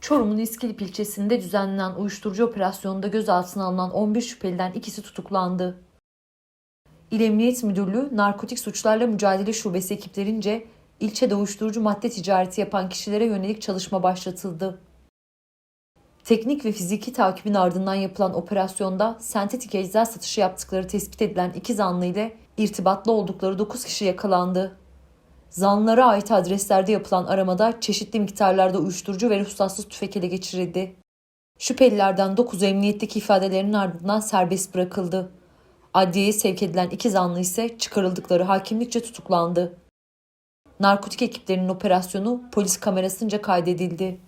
Çorum'un İskilip ilçesinde düzenlenen uyuşturucu operasyonunda gözaltına alınan 11 şüpheliden ikisi tutuklandı. İl Emniyet Müdürlüğü Narkotik Suçlarla Mücadele Şubesi ekiplerince ilçede uyuşturucu madde ticareti yapan kişilere yönelik çalışma başlatıldı. Teknik ve fiziki takibin ardından yapılan operasyonda sentetik ecza satışı yaptıkları tespit edilen iki zanlı ile irtibatlı oldukları 9 kişi yakalandı. Zanlılara ait adreslerde yapılan aramada çeşitli miktarlarda uyuşturucu ve ruhsatsız tüfek ele geçirildi. Şüphelilerden 9'u emniyetteki ifadelerinin ardından serbest bırakıldı. Adliyeye sevk edilen iki zanlı ise çıkarıldıkları hakimlikçe tutuklandı. Narkotik ekiplerinin operasyonu polis kamerasınca kaydedildi.